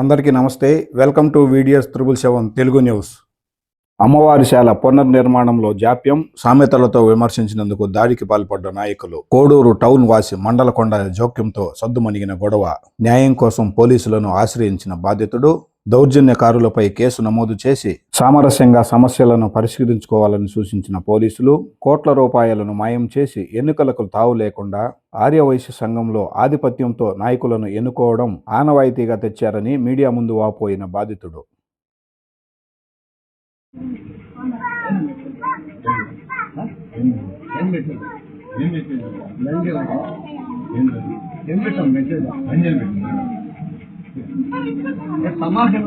అందరికీ నమస్తే. Welcome to videos triple seven Telugu news. అమ్మవారిశాల పునర్నిర్మాణంలో జాప్యం సామెతలతో విమర్శించినందుకు దాడికి పాల్పడ్డ నాయకులు కోడూరు టౌన్ వాసి మండలకొండ జోక్యంతో సద్దుమణిగిన గొడవ న్యాయం కోసం పోలీసులను ఆశ్రయించిన బాధితుడు దౌర్జన్యకారులపై కేసు నమోదు చేసి సామరస్యంగా సమస్యలను పరిష్కరించుకోవాలని సూచించిన పోలీసులు కోట్ల రూపాయలను మాయం చేసి ఎన్నికలకు తావు లేకుండా ఆర్యవైశ్య సంఘంలో ఆధిపత్యంతో నాయకులను ఎన్నుకోవడం ఆనవాయితీగా తెచ్చారని మీడియా ముందు వాపోయిన బాధితుడు. ఏం పెట్టారు? ఏం పెట్టారు? ఏం పెట్టాం సమాజం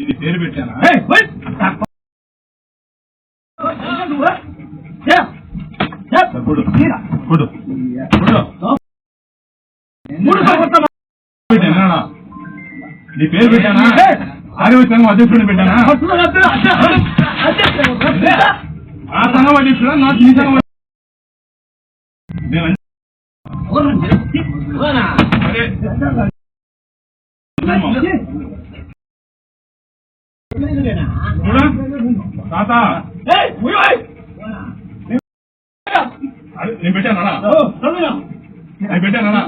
ఇది పేరు నీ పేరు పెట్టానా ఆరోగ్య సంఘం అధ్యక్షుడిని పెట్టానా ఆ సంఘం అధ్యక్షుడా ఈ సంఘం తాత నేను పెట్టానా నేను పెట్టానా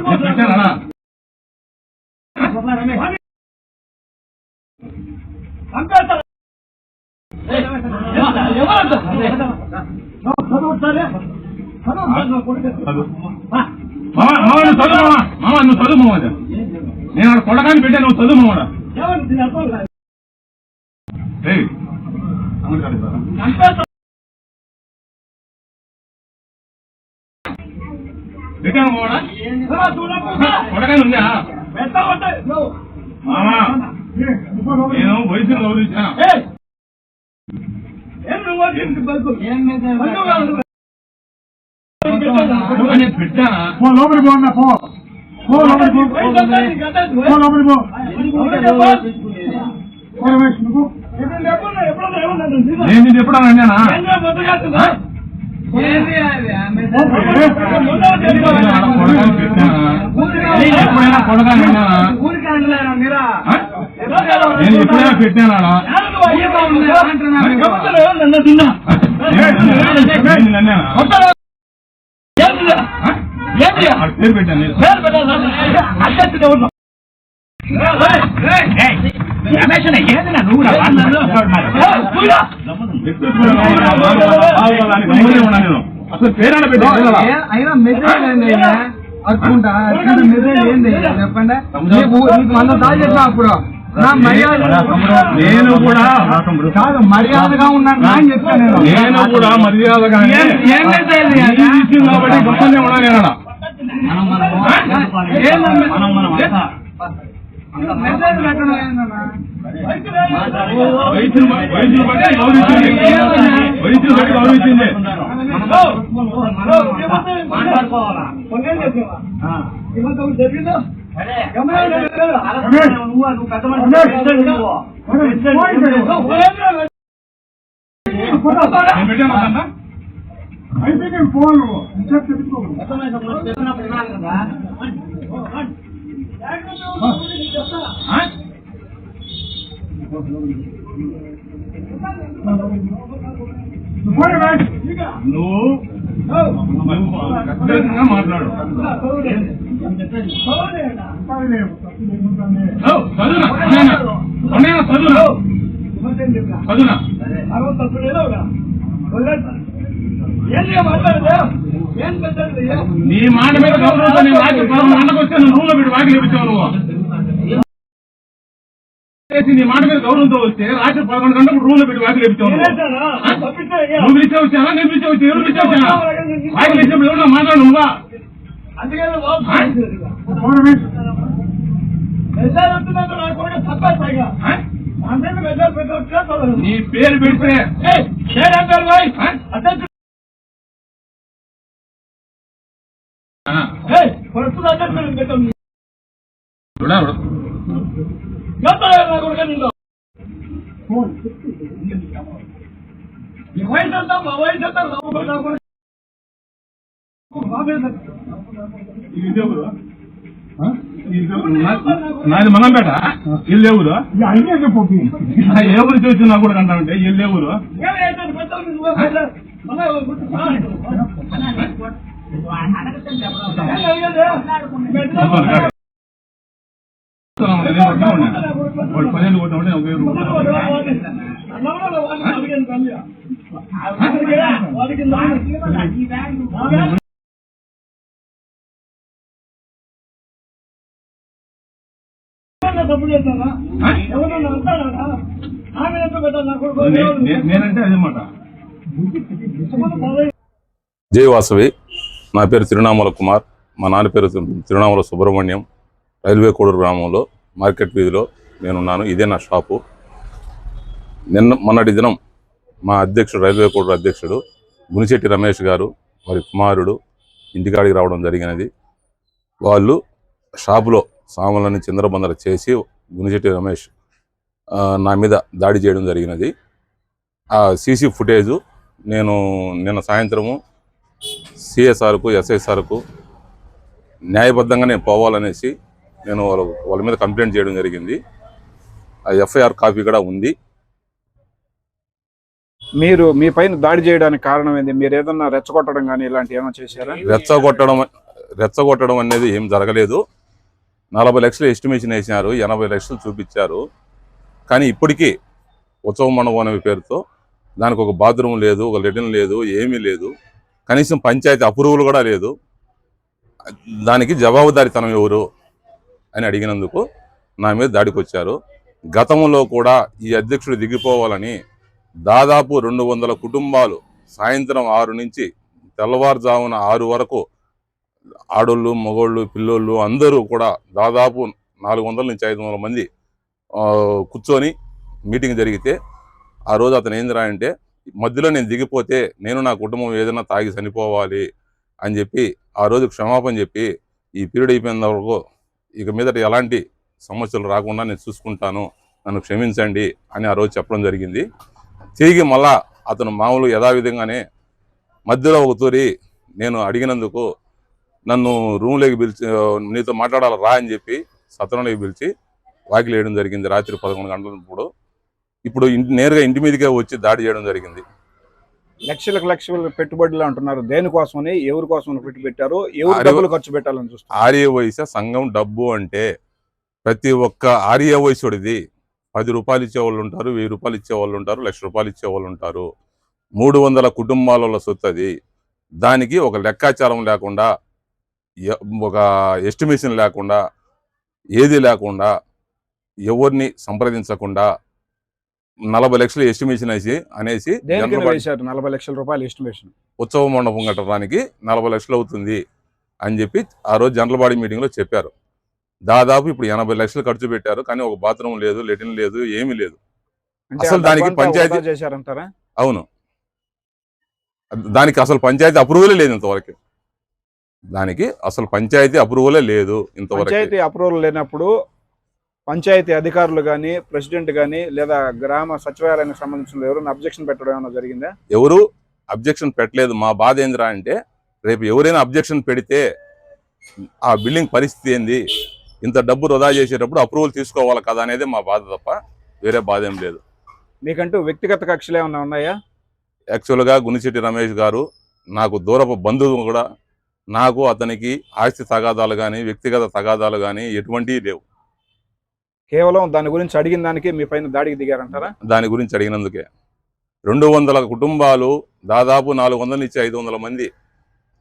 నేను పెట్టానా చదువు. మామ మామ నువ్వు చదువు మామ నువ్వు చదువు మామ. నేను ఆడ కొడగాని పెట్టాను నువ్వు చదువు మామ ఏయ్ అమలు కాదు సార్. పెట్టాను మామ కొడగాని ఉందా మామ నేను గౌరవించా నేను పెట్టానా పో లోపలికి పో అన్న పో పో లోపలికి పో పో లోపలికి పో నేను ఎప్పుడు అన్నానా ఎప్పుడైనా కొడగాని? నేను ఎప్పుడైనా పెట్టానా నేను అన్నానా ఆ పేరు పెట్టాను నేను. గమ్మునే ఉన్నా నేను. అసలు పేరాన పెట్టాను అయినా మెసేజ్ ఏంది అయినా? అట్టుకుంటా అట్టుకుంటా మెసేజ్ ఏంది చెప్పండి నీకు నీకు వంద సార్లు చెప్పినా అప్పుడు నా మర్యాద నేను కూడా కాదు మర్యాదగా ఉన్నాను అని చెప్పాను నేను నేను కూడా మర్యాదగా ఏం- ఏం మెసేజ్ ఇది? కాబట్టి గొప్పనే ఉన్నా నేను వయసును వయసును బట్టి గౌరవించింది. వయసును బట్టి పో నువ్వు ఇంకేం చెప్పుకో అయితే నువ్వు పో రమేష్ నువ్వు నువ్వు మాట్లాడు పర్లేదు, తప్పు లేకుండానే. చదువునా చదువునా చదువునా నీ మాట మీద గౌరవంతో నీ వాకి పదకొండు గంటలకు వస్తే నువ్వు రూమ్లో పెట్టి వాకి లేపించావు నువ్వు చేసి నీ మాట మీద గౌరవంతో వస్తే రాత్రి పదకొండు గంటలకు రూమ్లో పెట్టి వాకి లేపించావు నువ్వు నువ్వు పిలిచే వచ్చావా నేను పిలిచే వచ్చా ఎవరు పిలిచే వచ్చానా వాకి లేచినప్పుడు ఎవరు మాట్లాడు నువ్వా పో రమేష్ ఆ? నీ పేరు పెడితే వయసు అంతా మా వయసు అంతా ఎవరు ఎవరు? నాది మంగంపేట ఇల్లు ఎవరు అన్నీ చెప్పు ఏ ఊరు చూసి నాకు కూడా కంటామంటే ఇల్లు ఎవరు వాడు పదిహేను కోట్ల ఉంటే ఒక వెయ్యి రూపాయలు. జై వాసవి నా పేరు తిరునామల కుమార్. మా నాన్న పేరు తిరునామల సుబ్రహ్మణ్యం. రైల్వే కోడూరు గ్రామంలో మార్కెట్ వీధిలో నేనున్నాను. ఇదే నా షాపు. నిన్న మొన్నటి దినం మా అధ్యక్షుడు రైల్వే కోడూరు అధ్యక్షుడు గునిశెట్టి రమేష్ గారు వారి కుమారుడు ఇంటికాడికి రావడం జరిగినది. వాళ్ళు షాపులో సామాన్లని చిందరబందర చేసి గునిశెట్టి రమేష్ నా మీద దాడి చేయడం జరిగినది. ఆ సీసీ ఫుటేజు నేను నిన్న సాయంత్రము సిఎస్ఆర్కు ఎస్ఐసార్కు న్యాయబద్ధంగా నేను పోవాలనేసి నేను వాళ్ళ వాళ్ళ మీద కంప్లైంట్ చేయడం జరిగింది. ఆ ఎఫ్ఐఆర్ కాపీ కూడా ఉంది. మీరు మీ పైన దాడి చేయడానికి కారణం ఏంది? మీరు ఏదన్నా రెచ్చగొట్టడం కానీ ఇలాంటి ఏమైనా చేశారా? రెచ్చగొట్టడం రెచ్చగొట్టడం అనేది ఏం జరగలేదు. నలభై లక్షలు ఎస్టిమేషన్ వేసినారు ఎనభై లక్షలు చూపించారు. కానీ ఇప్పటికీ ఉత్సవ మండపం అనే పేరుతో దానికి ఒక బాత్రూమ్ లేదు ఒక లెటిన్ లేదు ఏమీ లేదు. కనీసం పంచాయతీ అప్రూవల్ కూడా లేదు. దానికి జవాబుదారీతనం ఎవరు అని అడిగినందుకు నా మీద దాడికి వచ్చారు గతంలో కూడా ఈ అధ్యక్షుడు దిగిపోవాలని దాదాపు రెండు వందల కుటుంబాలు సాయంత్రం ఆరు నుంచి తెల్లవారుజామున ఆరు వరకు ఆడోళ్ళు మగోళ్ళు పిల్లోళ్ళు అందరూ కూడా దాదాపు నాలుగు వందల నుంచి ఐదు వందల మంది కూర్చొని మీటింగ్ జరిగితే ఆ రోజు అతను ఏందిరా అంటే మధ్యలో నేను దిగిపోతే నేను నా కుటుంబం ఏదైనా తాగి చనిపోవాలి అని చెప్పి ఆ రోజు క్షమాపణ చెప్పి ఈ పీరియడ్ అయిపోయిన వరకు ఇక మీదట ఎలాంటి సమస్యలు రాకుండా నేను చూసుకుంటాను నన్ను క్షమించండి అని ఆ రోజు చెప్పడం జరిగింది. తిరిగి మళ్ళా అతను మామూలు యథావిధంగానే మధ్యలో ఒక తూరి నేను అడిగినందుకు నన్ను రూమ్లోకి పిలిచి నీతో మాట్లాడాలి రా అని చెప్పి సత్రంలోకి పిలిచి వాకిలి వేయడం జరిగింది రాత్రి పదకొండు గంటలప్పుడు. ఇప్పుడు ఇంటి నేరుగా ఇంటి మీదకే వచ్చి దాడి చేయడం జరిగింది. లక్షలకు లక్షల పెట్టుబడులు అంటున్నారు. దేనికోసమని? ఎవరి కోసం పెట్టి పెట్టారు ఎవరు డబ్బులు ఖర్చు పెట్టాలని చూస్తారు ఆర్య వయస సంఘం డబ్బు అంటే ప్రతి ఒక్క ఆర్య వయసుడిది పది రూపాయలు ఇచ్చేవాళ్ళు ఉంటారు వెయ్యి రూపాయలు ఇచ్చేవాళ్ళు ఉంటారు లక్ష రూపాయలు ఇచ్చేవాళ్ళు ఉంటారు. మూడు వందల కుటుంబాల సొత్తు అది దానికి ఒక లెక్కాచారం లేకుండా ఒక ఎస్టిమేషన్ లేకుండా ఏది లేకుండా ఎవరిని సంప్రదించకుండా నలభై లక్షలు ఎస్టిమేషన్ వేసి అనేసి వేశారు? నలభై లక్షల రూపాయలు ఎస్టిమేషన్ ఉత్సవ మండపం కట్టడానికి నలభై లక్షలు అవుతుంది అని చెప్పి ఆ రోజు జనరల్ బాడీ మీటింగ్లో చెప్పారు. దాదాపు ఇప్పుడు ఎనభై లక్షలు ఖర్చు పెట్టారు కానీ ఒక బాత్రూమ్ లేదు లెటిన్ లేదు ఏమీ లేదు. అసలు దానికి పంచాయతీ- చేశారంటారా? అవును. దానికి అసలు పంచాయతీ అప్రూవలే లేదు ఇంతవరకు. దానికి అసలు పంచాయతీ అప్రూవలే లేదు ఇంతవరకు. పంచాయతీ అప్రూవల్ లేనప్పుడు పంచాయతీ అధికారులు కానీ ప్రెసిడెంట్ కానీ లేదా గ్రామ సచివాలయానికి సంబంధించిన ఎవరైనా అబ్జెక్షన్ పెట్టడం ఏమైనా జరిగిందా? ఎవరు అబ్జెక్షన్ పెట్టలేదు. మా బాధ ఏందిరా అంటే రేపు ఎవరైనా అబ్జెక్షన్ పెడితే ఆ బిల్డింగ్ పరిస్థితి ఏంది? ఇంత డబ్బు వృధా చేసేటప్పుడు అప్రూవల్ తీసుకోవాలి కదా అనేది మా బాధ తప్ప వేరే బాధ ఏం లేదు. మీకంటూ వ్యక్తిగత కక్షలు ఏమైనా ఉన్నాయా? యాక్చువల్గా గునిశెట్టి రమేష్ గారు నాకు దూరపు బంధువు కూడా నాకు అతనికి ఆస్తి తగాదాలు కానీ వ్యక్తిగత తగాదాలు కానీ ఎటువంటివి లేవు. కేవలం దాని గురించి అడిగిన దానికి మీ పైన దాడికి దిగారంటారా? దాని గురించి అడిగినందుకే. రెండు వందల కుటుంబాలు దాదాపు నాలుగు వందల నుంచి ఐదు వందల మంది.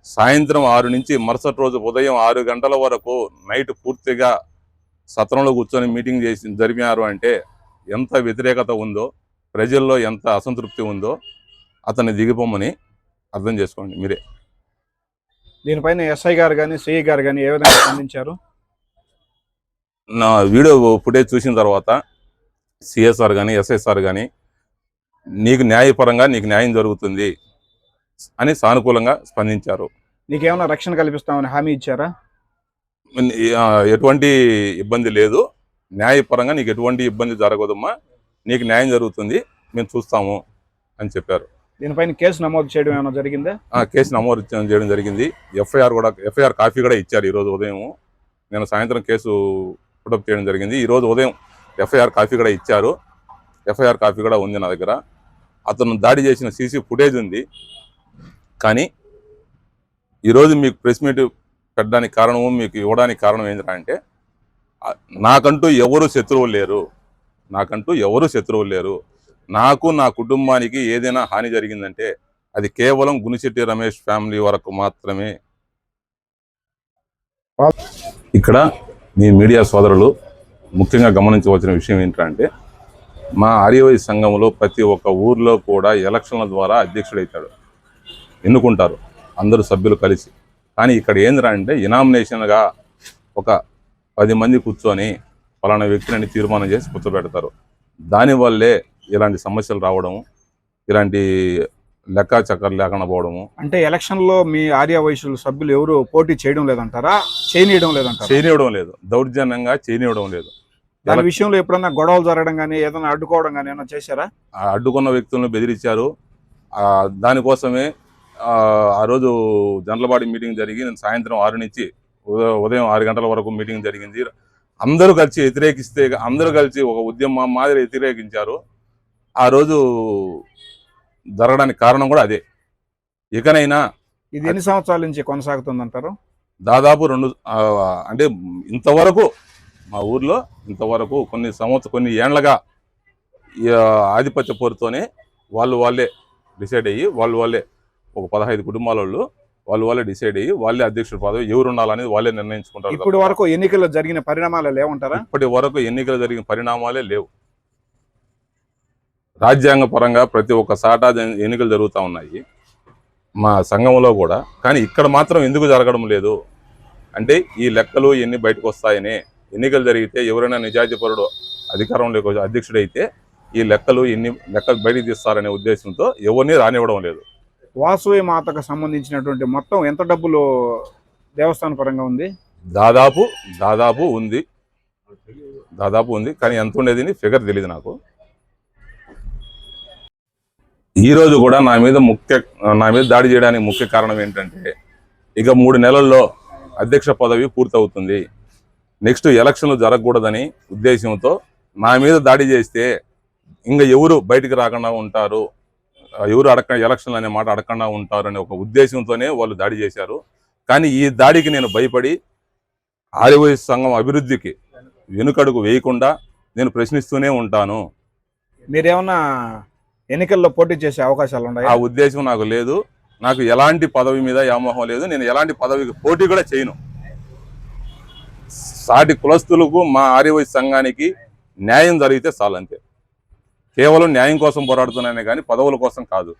సాయంత్రం ఆరు నుంచి మరుసటి రోజు ఉదయం ఆరు గంటల వరకు నైట్ పూర్తిగా సత్రంలో కూర్చొని మీటింగ్ చేసి జరిపారు అంటే ఎంత వ్యతిరేకత ఉందో ప్రజల్లో ఎంత అసంతృప్తి ఉందో అతన్ని దిగిపోమని అర్థం చేసుకోండి మీరే. దీనిపైన ఎస్ఐ గారు కానీ సిఐ గారు కానీ ఏ విధంగా స్పందించారు? నా వీడియో ఫుటేజ్ చూసిన తర్వాత సిఎస్ఆర్ కానీ ఎస్ఎస్ఆర్ కానీ నీకు న్యాయపరంగా నీకు న్యాయం జరుగుతుంది అని సానుకూలంగా స్పందించారు. నీకేమైనా రక్షణ కల్పిస్తామని హామీ ఇచ్చారా? ఎటువంటి ఇబ్బంది లేదు. న్యాయపరంగా నీకు ఎటువంటి ఇబ్బంది జరగదమ్మా. నీకు న్యాయం జరుగుతుంది. మేము చూస్తాము అని చెప్పారు. దీనిపైన కేసు నమోదు చేయడం ఏమైనా జరిగిందా? ఆ కేసు నమోదు చేయడం జరిగింది. ఎఫ్ఐఆర్ కూడా ఎఫ్ఐఆర్ కాపీ కూడా ఇచ్చారు ఈ రోజు ఉదయం. నేను సాయంత్రం కేసు పుటప్ చేయడం జరిగింది. ఈరోజు ఉదయం ఎఫ్ఐఆర్ కాపీ కూడా ఇచ్చారు. ఎఫ్ఐఆర్ కాపీ కూడా ఉంది నా దగ్గర. అతను దాడి చేసిన సీసీ ఫుటేజ్ ఉంది. కానీ ఈరోజు మీకు ప్రెస్ మీట్ పెట్టడానికి కారణము మీకు ఇవ్వడానికి కారణం ఏంటంటే అంటే నాకంటూ ఎవరు శత్రువు లేరు. నాకంటూ ఎవరు శత్రువు లేరు. నాకు నా కుటుంబానికి ఏదైనా హాని జరిగిందంటే అది కేవలం గునిశెట్టి రమేష్ ఫ్యామిలీ వరకు మాత్రమే. ఇక్కడ మీ మీడియా సోదరులు ముఖ్యంగా గమనించవలసిన విషయం ఏంటంటే మా ఆర్యవై సంఘంలో ప్రతి ఒక్క ఊర్లో కూడా ఎలక్షన్ల ద్వారా అధ్యక్షుడైతాడు. ఎన్నుకుంటారు? అందరూ సభ్యులు కలిసి. కానీ ఇక్కడ ఏంటంటే అంటే ఇనామినేషన్గా ఒక పది మంది కూర్చొని పలానా వ్యక్తిని తీర్మానం చేసి కూర్చోబెడతారు. దానివల్లే ఇలాంటి సమస్యలు రావడం ఇలాంటి లెక్కా చక్కర్ లేకుండా పోవడము. అంటే ఎలక్షన్లో మీ ఆర్య వయసుల సభ్యులు ఎవరు పోటీ చేయడం లేదంటారా? చేయనీయడం లేదంటారా? చేయనివ్వడం లేదు. దౌర్జన్యంగా చేయనివ్వడం లేదు. దాని విషయంలో ఎప్పుడన్నా గొడవలు జరగడం కానీ ఏదైనా అడ్డుకోవడం కానీ ఏమైనా చేశారా? అడ్డుకున్న వ్యక్తులను బెదిరించారు. ఆ దానికోసమే ఆ రోజు జనరలబాడి మీటింగ్ జరిగి నేను సాయంత్రం ఆరు నుంచి ఉద- ఉదయం ఆరు గంటల వరకు మీటింగ్ జరిగింది. అందరూ కలిసి వ్యతిరేకిస్తే అందరూ కలిసి ఒక ఉద్యమం మాదిరి వ్యతిరేకించారు. ఆ రోజు జరగడానికి కారణం కూడా అదే. ఇకనైనా ఇది ఎన్ని సంవత్సరాల నుంచి కొనసాగుతుందంటారు? దాదాపు రెండు అంటే ఇంతవరకు మా ఊర్లో ఇంతవరకు కొన్ని సంవత్సరం కొన్ని ఏండ్లగా ఆధిపత్య పోరుతోనే వాళ్ళు వాళ్ళే డిసైడ్ అయ్యి వాళ్ళు వాళ్ళే ఒక పదహైదు కుటుంబాల వాళ్ళు వాళ్ళు వాళ్ళే డిసైడ్ అయ్యి వాళ్ళే అధ్యక్షుడు పదవి ఎవరు ఉండాలనేది వాళ్ళే నిర్ణయించుకుంటారు ఇప్పుడు వరకు ఎన్నికల్లో జరిగిన పరిణామాలు లేవంటారా? ఇప్పటి వరకు ఎన్నికలు జరిగిన పరిణామాలే లేవు. రాజ్యాంగ పరంగా ప్రతి ఒక్క సాటా ఎన్నికలు జరుగుతూ ఉన్నాయి. మా సంఘంలో కూడా. కానీ ఇక్కడ మాత్రం ఎందుకు జరగడం లేదు? అంటే ఈ లెక్కలు ఎన్ని బయటకు వస్తాయని. ఎన్నికలు జరిగితే ఎవరైనా నిజాయితీపరుడు అధికారంలోకి వచ్చి అధ్యక్షుడైతే ఈ లెక్కలు ఎన్ని లెక్కలు బయటకు తీస్తారనే ఉద్దేశంతో ఎవరిని రానివ్వడం లేదు. వాసవి మాతకు సంబంధించినటువంటి మొత్తం ఎంత డబ్బులు దేవస్థాన పరంగా ఉంది? దాదాపు దాదాపు ఉంది. దాదాపు ఉంది. కానీ ఎంత ఉండేది ఫిగర్ తెలియదు నాకు. ఈరోజు కూడా నా మీద ముఖ్య నా మీద దాడి చేయడానికి ముఖ్య కారణం ఏంటంటే ఇక మూడు నెలల్లో అధ్యక్ష పదవి పూర్తవుతుంది. నెక్స్ట్ ఎలక్షన్లు జరగకూడదని ఉద్దేశంతో నా మీద దాడి చేస్తే ఇంకా ఎవరు బయటికి రాకుండా ఉంటారు ఎవరు అడక ఎలక్షన్లు అనే మాట అడగకుండా ఉంటారు అనే ఒక ఉద్దేశంతోనే వాళ్ళు దాడి చేశారు. కానీ ఈ దాడికి నేను భయపడి ఆర్యవై సంఘం అభివృద్ధికి వెనుకడుగు వేయకుండా నేను ప్రశ్నిస్తూనే ఉంటాను. మీరేమన్నా ఎన్నికల్లో పోటీ చేసే అవకాశాలు ఉన్నాయి? ఆ ఉద్దేశం నాకు లేదు. నాకు ఎలాంటి పదవి మీద వ్యామోహం లేదు. నేను ఎలాంటి పదవికి పోటీ కూడా చేయను. సాటి కులస్తులకు మా ఆర్యవైశ్య సంఘానికి న్యాయం జరిగితే చాలంతే. అంతే కేవలం న్యాయం కోసం పోరాడుతున్నానే కానీ పదవుల కోసం కాదు.